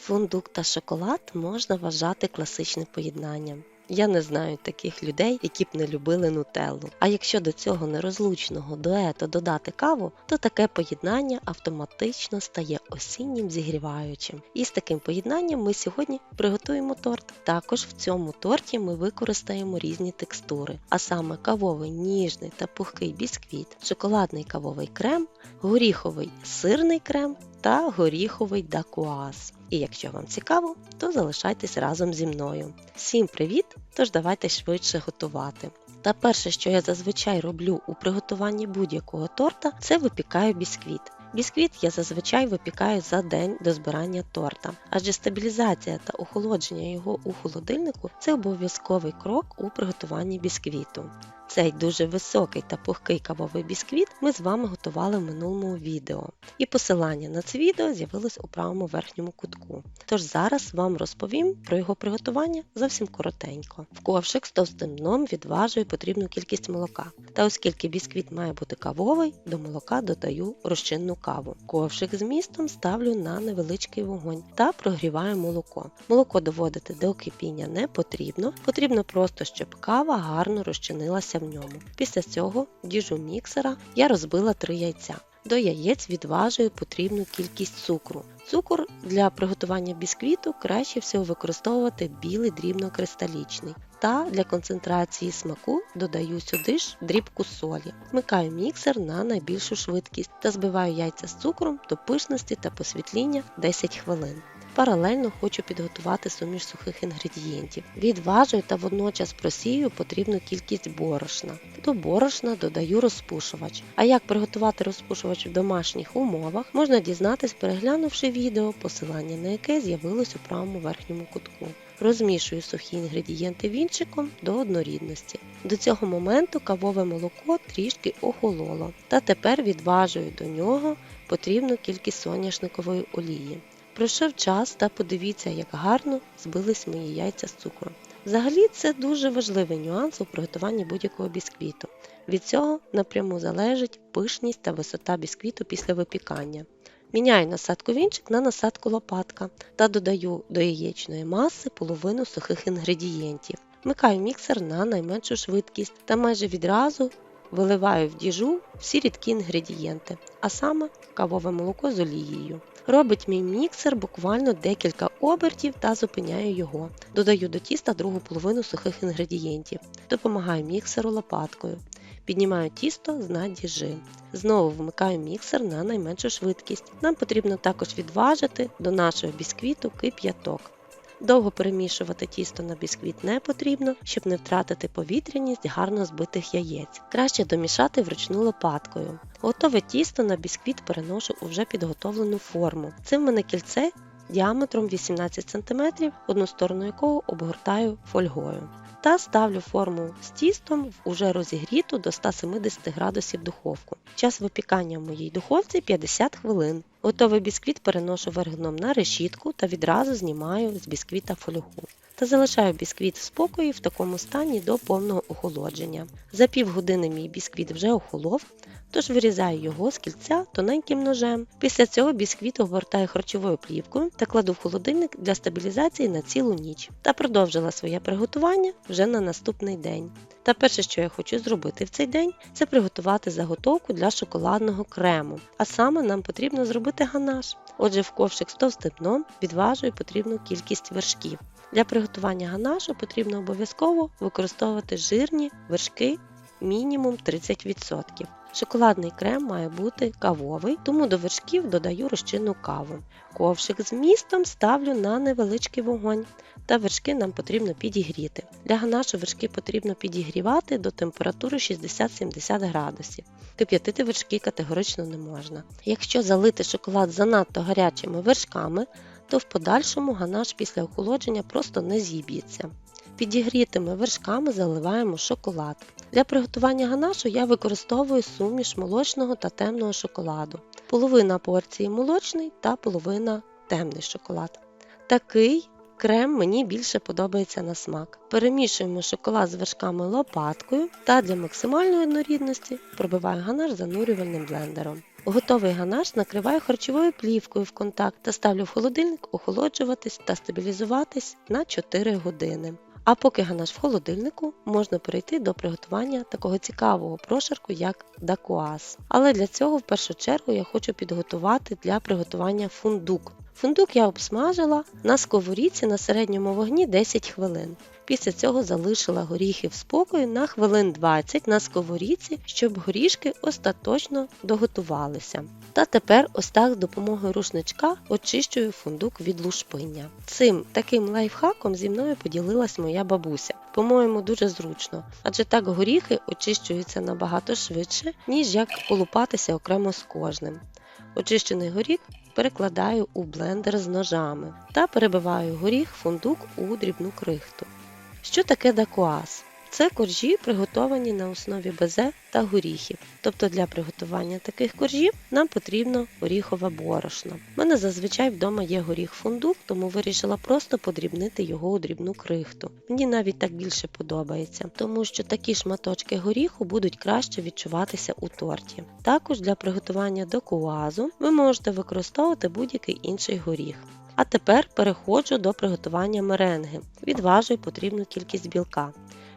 Фундук та шоколад можна вважати класичним поєднанням. Я не знаю таких людей, які б не любили нутеллу. А якщо до цього нерозлучного дуету додати каву, то таке поєднання автоматично стає осіннім зігріваючим. І з таким поєднанням ми сьогодні приготуємо торт. Також в цьому торті ми використаємо різні текстури, а саме кавовий ніжний та пухкий бісквіт, шоколадний кавовий крем, горіховий сирний крем та горіховий дакуаз. І якщо вам цікаво, то залишайтесь разом зі мною. Всім привіт! Тож давайте швидше готувати. Та перше, що я зазвичай роблю у приготуванні будь-якого торта, це випікаю бісквіт. Бісквіт я зазвичай випікаю за день до збирання торта, адже стабілізація та охолодження його у холодильнику це обов'язковий крок у приготуванні бісквіту. Цей дуже високий та пухкий кавовий бісквіт ми з вами готували в минулому відео, і посилання на це відео з'явилось у правому верхньому кутку. Тож зараз вам розповім про його приготування зовсім коротенько. В ковшик з товстим дном відважую потрібну кількість молока. Та оскільки бісквіт має бути кавовий, до молока додаю розчинну каву. Ковшик з містом ставлю на невеличкий вогонь та прогріваю молоко. Молоко доводити до кипіння не потрібно, потрібно просто, щоб кава гарно розчинилася в ньому. Після цього діжу міксера я розбила 3 яйця. До яєць відважую потрібну кількість цукру. Цукор для приготування бісквіту краще всього використовувати білий дрібнокристалічний. Та для концентрації смаку додаю сюди ж дрібку солі. Вмикаю міксер на найбільшу швидкість та збиваю яйця з цукром до пишності та посвітління 10 хвилин. Паралельно хочу підготувати суміш сухих інгредієнтів. Відважую та водночас просію потрібну кількість борошна. До борошна додаю розпушувач. А як приготувати розпушувач в домашніх умовах, можна дізнатись, переглянувши відео, посилання на яке з'явилось у правому верхньому кутку. Розмішую сухі інгредієнти вінчиком до однорідності. До цього моменту кавове молоко трішки охололо, та тепер відважую до нього потрібну кількість соняшникової олії. Пройшов час та подивіться, як гарно збились мої яйця з цукром. Взагалі це дуже важливий нюанс у приготуванні будь-якого бісквіту. Від цього напряму залежить пишність та висота бісквіту після випікання. Міняю насадку вінчик на насадку лопатка та додаю до яєчної маси половину сухих інгредієнтів. Вмикаю міксер на найменшу швидкість та майже відразу виливаю в діжу всі рідкі інгредієнти, а саме кавове молоко з олією. Робить мій міксер буквально декілька обертів та зупиняю його. Додаю до тіста другу половину сухих інгредієнтів. Допомагаю міксеру лопаткою. Піднімаю тісто з дна діжи. Знову вмикаю міксер на найменшу швидкість. Нам потрібно також відважити до нашого бісквіту кип'яток. Довго перемішувати тісто на бісквіт не потрібно, щоб не втратити повітряність гарно збитих яєць. Краще домішати вручну лопаткою. Готове тісто на бісквіт переношу у вже підготовлену форму. Це в мене кільце діаметром 18 см, одну сторону якого обгортаю фольгою. Та ставлю форму з тістом в уже розігріту до 170 градусів духовку. Час випікання в моїй духовці 50 хвилин. Готовий бісквіт переношу вергном на решітку та відразу знімаю з бісквіта фольгу. Та залишаю бісквіт в спокої в такому стані до повного охолодження. За півгодини мій бісквіт вже охолов, тож вирізаю його з кільця тоненьким ножем. Після цього бісквіт обгортаю харчовою плівкою та кладу в холодильник для стабілізації на цілу ніч та продовжила своє приготування вже на наступний день. Та перше, що я хочу зробити в цей день, це приготувати заготовку для шоколадного крему. А саме нам потрібно зробити ганаш. Отже, в ковшик з товстим дном відважую потрібну кількість вершків. Для приготування ганашу потрібно обов'язково використовувати жирні вершки мінімум 30%. Шоколадний крем має бути кавовий, тому до вершків додаю розчинну каву. Ковшик з містом ставлю на невеличкий вогонь, та вершки нам потрібно підігріти. Для ганашу вершки потрібно підігрівати до температури 60-70 градусів. Кип'ятити вершки категорично не можна. Якщо залити шоколад занадто гарячими вершками, то в подальшому ганаш після охолодження просто не зіб'ється. Підігрітими вершками заливаємо шоколад. Для приготування ганашу я використовую суміш молочного та темного шоколаду. Половина порції молочний та половина темний шоколад. Такий крем мені більше подобається на смак. Перемішуємо шоколад з вершками лопаткою та для максимальної однорідності пробиваю ганаш занурювальним блендером. Готовий ганаш накриваю харчовою плівкою в контакт та ставлю в холодильник охолоджуватись та стабілізуватись на 4 години. А поки ганаш в холодильнику, можна перейти до приготування такого цікавого прошарку, як дакуас. Але для цього в першу чергу я хочу підготувати для приготування фундук. Фундук я обсмажила на сковорідці на середньому вогні 10 хвилин. Після цього залишила горіхи в спокою на хвилин 20 на сковорідці, щоб горішки остаточно доготувалися. Та тепер ось так з допомогою рушничка очищую фундук від лушпиння. Цим таким лайфхаком зі мною поділилась моя бабуся. По-моєму, дуже зручно, адже так горіхи очищуються набагато швидше, ніж як полупатися окремо з кожним. Очищений горіх перекладаю у блендер з ножами та перебиваю горіх фундук у дрібну крихту. Що таке дакуаз? Це коржі, приготовані на основі безе та горіхів. Тобто для приготування таких коржів нам потрібно горіхове борошно. У мене зазвичай вдома є горіх фундук, тому вирішила просто подрібнити його у дрібну крихту. Мені навіть так більше подобається, тому що такі шматочки горіху будуть краще відчуватися у торті. Також для приготування докуазу ви можете використовувати будь-який інший горіх. А тепер переходжу до приготування меренги. Відважую потрібну кількість білка.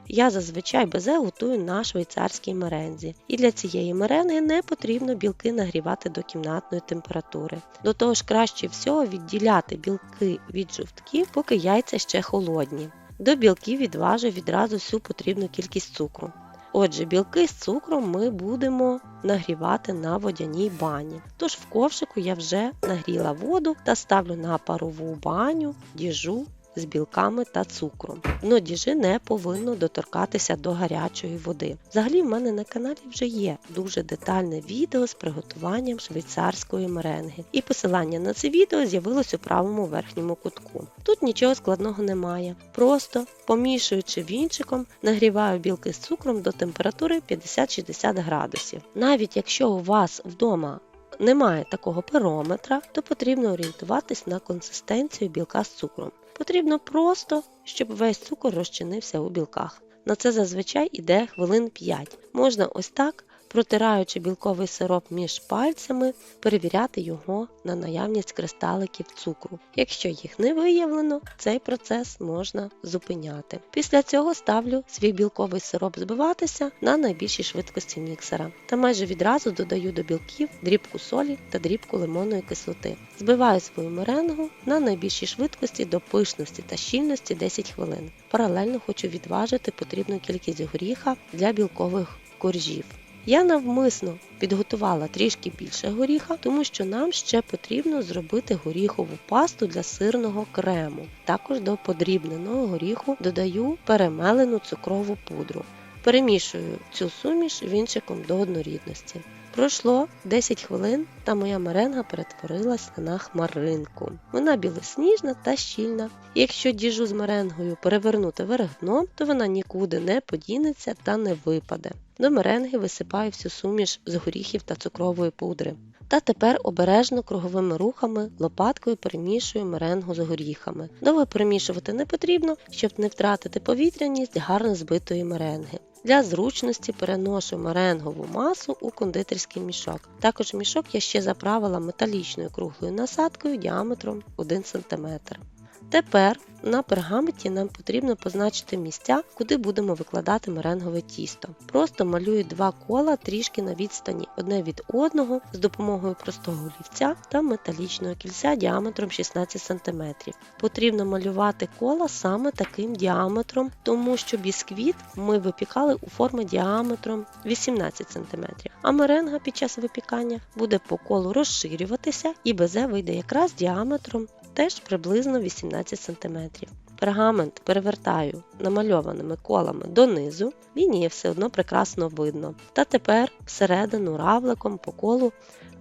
Я зазвичай безе готую на швейцарській мерензі, і для цієї меренги не потрібно білки нагрівати до кімнатної температури. До того ж, краще всього відділяти білки від жовтків, поки яйця ще холодні. До білків відважу відразу всю потрібну кількість цукру. Отже, білки з цукром ми будемо нагрівати на водяній бані. Тож в ковшику я вже нагріла воду та ставлю на парову баню діжу з білками та цукром. Дно діжи не повинно доторкатися до гарячої води. Взагалі в мене на каналі вже є дуже детальне відео з приготуванням швейцарської меренги. І посилання на це відео з'явилось у правому верхньому кутку. Тут нічого складного немає. Просто помішуючи вінчиком, нагріваю білки з цукром до температури 50-60 градусів. Навіть якщо у вас вдома немає такого перометра, то потрібно орієнтуватись на консистенцію білка з цукром. Потрібно просто, щоб весь цукор розчинився у білках. На це зазвичай іде хвилин 5. Можна ось так, протираючи білковий сироп між пальцями, перевіряти його на наявність кристаликів цукру. Якщо їх не виявлено, цей процес можна зупиняти. Після цього ставлю свій білковий сироп збиватися на найбільшій швидкості міксера та майже відразу додаю до білків дрібку солі та дрібку лимонної кислоти. Збиваю свою меренгу на найбільшій швидкості до пишності та щільності 10 хвилин. Паралельно хочу відважити потрібну кількість горіха для білкових коржів. Я навмисно підготувала трішки більше горіха, тому що нам ще потрібно зробити горіхову пасту для сирного крему. Також до подрібненого горіху додаю перемелену цукрову пудру. Перемішую цю суміш вінчиком до однорідності. Пройшло 10 хвилин, та моя меренга перетворилася на хмаринку. Вона білосніжна та щільна. Якщо діжу з меренгою перевернути вверх дном, то вона нікуди не подінеться та не випаде. До меренги висипаю всю суміш з горіхів та цукрової пудри. Та тепер обережно круговими рухами лопаткою перемішую меренгу з горіхами. Довго перемішувати не потрібно, щоб не втратити повітряність гарно збитої меренги. Для зручності переношу меренгову масу у кондитерський мішок. Також мішок я ще заправила металічною круглою насадкою діаметром 1 см. Тепер на пергаменті нам потрібно позначити місця, куди будемо викладати меренгове тісто. Просто малюю два кола трішки на відстані одне від одного з допомогою простого олівця та металічного кільця діаметром 16 см. Потрібно малювати кола саме таким діаметром, тому що бісквіт ми випікали у формі діаметром 18 см. А меренга під час випікання буде по колу розширюватися і безе вийде якраз діаметром теж приблизно 18 см. Пергамент перевертаю намальованими колами донизу, мені все одно прекрасно видно. Та тепер всередину равликом по колу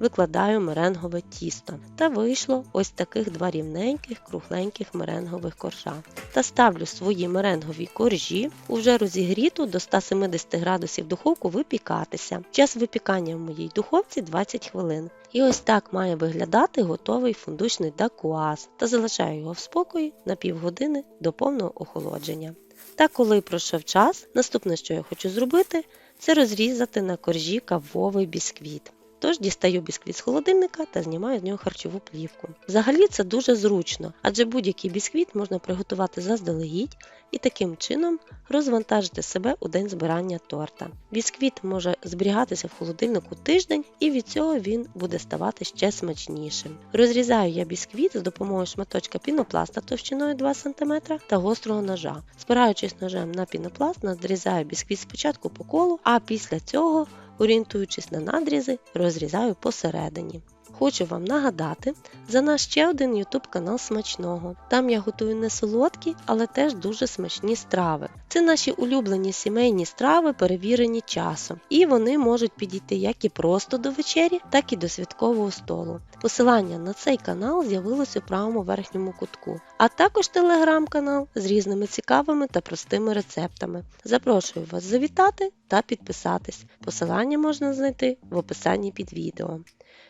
викладаю меренгове тісто. Та вийшло ось таких два рівненьких кругленьких меренгових коржа. Та ставлю свої меренгові коржі у вже розігріту до 170 градусів духовку випікатися. Час випікання в моїй духовці 20 хвилин. І ось так має виглядати готовий фундучний дакуаз та залишаю його в спокої на півгодини до повного охолодження. Та коли пройшов час, наступне, що я хочу зробити, це розрізати на коржі кавовий бісквіт. Тож дістаю бісквіт з холодильника та знімаю з нього харчову плівку. Взагалі це дуже зручно, адже будь-який бісквіт можна приготувати заздалегідь і таким чином розвантажити себе у день збирання торта. Бісквіт може зберігатися в холодильнику тиждень, і від цього він буде ставати ще смачнішим. Розрізаю я бісквіт з допомогою шматочка пінопласта товщиною 2 см та гострого ножа. Спираючись ножем на пінопласт, надрізаю бісквіт спочатку по колу, а після цього, орієнтуючись на надрізи, розрізаю посередині. Хочу вам нагадати за наш ще один YouTube канал смачного. Там я готую не солодкі, але теж дуже смачні страви. Це наші улюблені сімейні страви, перевірені часом, і вони можуть підійти як і просто до вечері, так і до святкового столу. Посилання на цей канал з'явилось у правому верхньому кутку, а також телеграм-канал з різними цікавими та простими рецептами. Запрошую вас завітати та підписатись. Посилання можна знайти в описанні під відео.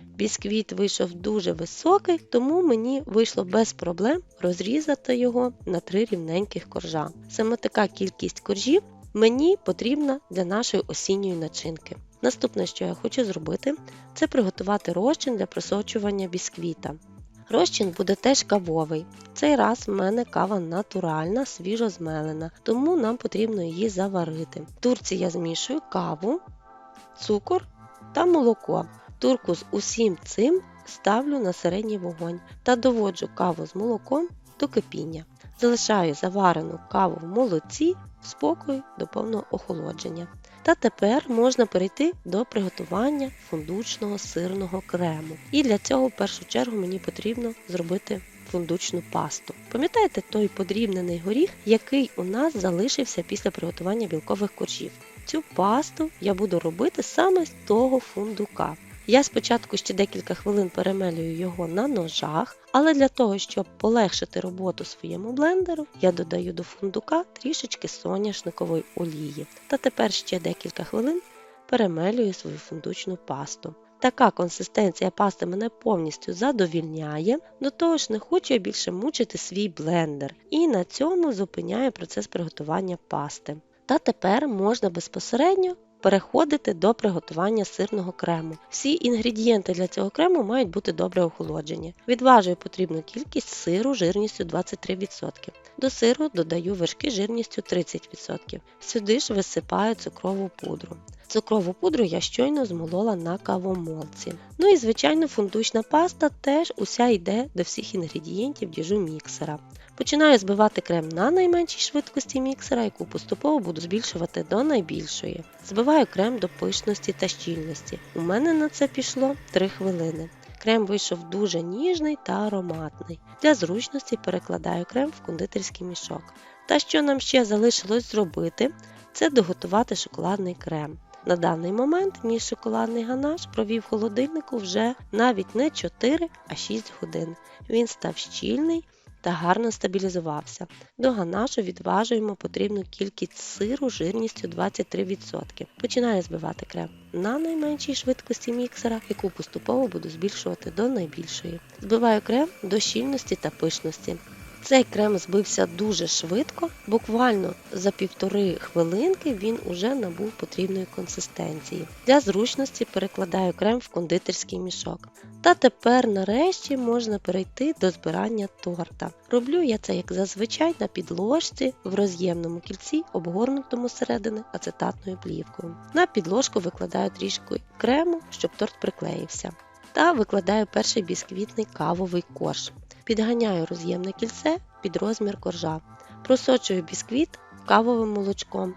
Бісквіт вийшов дуже високий, тому мені вийшло без проблем розрізати його на три рівненьких коржа. Саме така кількість коржів мені потрібна для нашої осінньої начинки. Наступне, що я хочу зробити, це приготувати розчин для просочування бісквіта. Розчин буде теж кавовий. Цей раз в мене кава натуральна, свіжо змелена, тому нам потрібно її заварити. В турці я змішую каву, цукор та молоко. Турку з усім цим ставлю на середній вогонь та доводжу каву з молоком до кипіння. Залишаю заварену каву в молоці в спокою до повного охолодження. Та тепер можна перейти до приготування фундучного сирного крему. І для цього в першу чергу мені потрібно зробити фундучну пасту. Пам'ятаєте той подрібнений горіх, який у нас залишився після приготування білкових коржів? Цю пасту я буду робити саме з того фундука. Я спочатку ще декілька хвилин перемелюю його на ножах, але для того, щоб полегшити роботу своєму блендеру, я додаю до фундука трішечки соняшникової олії. Та тепер ще декілька хвилин перемелюю свою фундучну пасту. Така консистенція пасти мене повністю задовільняє, до того ж не хочу я більше мучити свій блендер і на цьому зупиняю процес приготування пасти. Та тепер можна безпосередньо переходити до приготування сирного крему. Всі інгредієнти для цього крему мають бути добре охолоджені. Відважую потрібну кількість сиру жирністю 23%. До сиру додаю вершки жирністю 30%. Сюди ж висипаю цукрову пудру. Цукрову пудру я щойно змолола на кавомолці. Ну і звичайно фундучна паста теж уся йде до всіх інгредієнтів діжу міксера. Починаю збивати крем на найменшій швидкості міксера, яку поступово буду збільшувати до найбільшої. Збиваю крем до пишності та щільності. У мене на це пішло 3 хвилини. Крем вийшов дуже ніжний та ароматний. Для зручності перекладаю крем в кондитерський мішок. Та що нам ще залишилось зробити, це доготувати шоколадний крем. На даний момент мій шоколадний ганаш провів холодильнику вже навіть не 4, а 6 годин. Він став щільний та гарно стабілізувався. До ганашу відважуємо потрібну кількість сиру жирністю 23%. Починаю збивати крем на найменшій швидкості міксера, яку поступово буду збільшувати до найбільшої. Збиваю крем до щільності та пишності. Цей крем збився дуже швидко, буквально за півтори хвилинки він уже набув потрібної консистенції. Для зручності перекладаю крем в кондитерський мішок. Та тепер нарешті можна перейти до збирання торта. Роблю я це як зазвичай на підложці в роз'ємному кільці, обгорнутому зсередини ацетатною плівкою. На підложку викладаю трішки крему, щоб торт приклеївся. Та викладаю перший бісквітний кавовий корж. Підганяю роз'ємне кільце під розмір коржа. Просочую бісквіт кавовим молочком.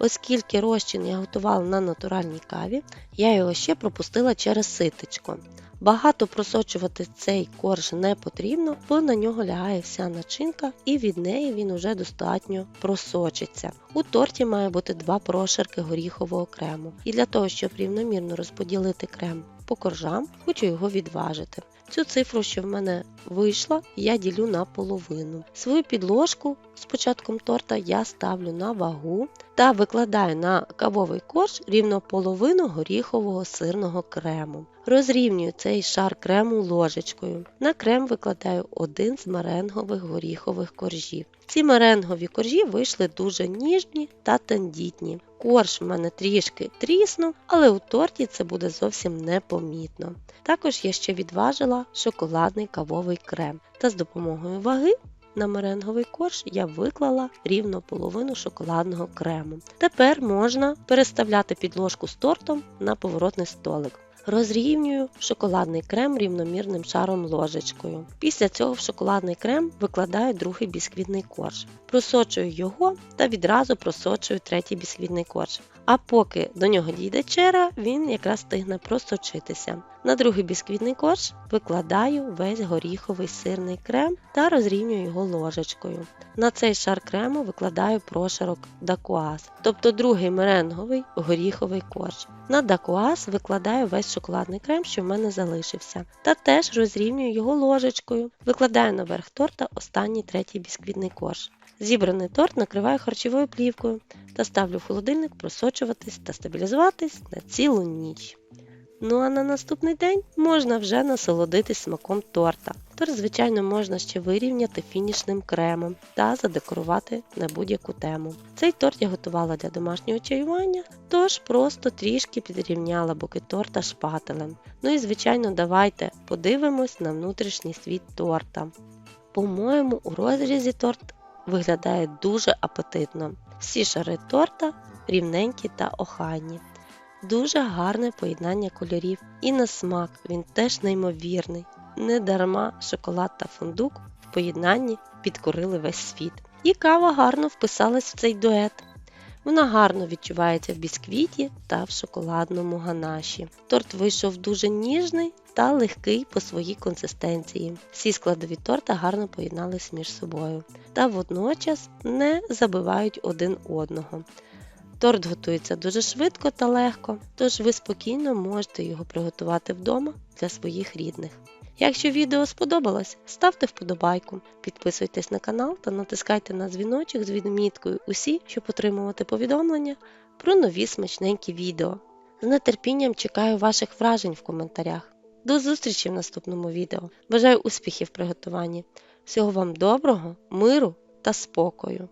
Оскільки розчин я готувала на натуральній каві, я його ще пропустила через ситечко. Багато просочувати цей корж не потрібно, бо на нього лягає вся начинка і від неї він уже достатньо просочиться. У торті має бути два прошарки горіхового крему. І для того, щоб рівномірно розподілити крем по коржам, хочу його відважити. Цю цифру, що в мене вийшла, я ділю на половину. Свою підложку з початком торта я ставлю на вагу та викладаю на кавовий корж рівно половину горіхового сирного крему. Розрівнюю цей шар крему ложечкою. На крем викладаю один з меренгових горіхових коржів. Ці меренгові коржі вийшли дуже ніжні та тендітні. Корж в мене трішки тріснув, але у торті це буде зовсім непомітно. Також я ще відважила шоколадний кавовий крем та з допомогою ваги на меренговий корж я виклала рівно половину шоколадного крему. Тепер можна переставляти підложку з тортом на поворотний столик. Розрівнюю шоколадний крем рівномірним шаром ложечкою. Після цього в шоколадний крем викладаю другий бісквітний корж. Просочую його та відразу просочую третій бісквітний корж. А поки до нього дійде черга, він якраз встигне просочитися. На другий бісквітний корж викладаю весь горіховий сирний крем та розрівнюю його ложечкою. На цей шар крему викладаю прошарок дакуаз, тобто другий меренговий горіховий корж. На дакуаз викладаю весь шоколадний крем, що в мене залишився, та теж розрівнюю його ложечкою. Викладаю наверх торта останній третій бісквітний корж. Зібраний торт накриваю харчовою плівкою та ставлю в холодильник просочуватись та стабілізуватись на цілу ніч. Ну а на наступний день можна вже насолодитись смаком торта. Торт, звичайно, можна ще вирівняти фінішним кремом та задекорувати на будь-яку тему. Цей торт я готувала для домашнього чаювання, тож просто трішки підрівняла боки торта шпателем. Ну і звичайно, давайте подивимось на внутрішній світ торта. По-моєму, у розрізі торт виглядає дуже апетитно. Всі шари торта рівненькі та охайні. Дуже гарне поєднання кольорів. І на смак він теж неймовірний. Не дарма шоколад та фундук в поєднанні підкорили весь світ. І кава гарно вписалась в цей дует. Вона гарно відчувається в бісквіті та в шоколадному ганаші. Торт вийшов дуже ніжний та легкий по своїй консистенції. Всі складові торта гарно поєднались між собою та водночас не забивають один одного. Торт готується дуже швидко та легко, тож ви спокійно можете його приготувати вдома для своїх рідних. Якщо відео сподобалось, ставте вподобайку, підписуйтесь на канал та натискайте на дзвіночок з відміткою усі, щоб отримувати повідомлення про нові смачненькі відео. З нетерпінням чекаю ваших вражень в коментарях. До зустрічі в наступному відео. Бажаю успіхів в приготуванні. Всього вам доброго, миру та спокою!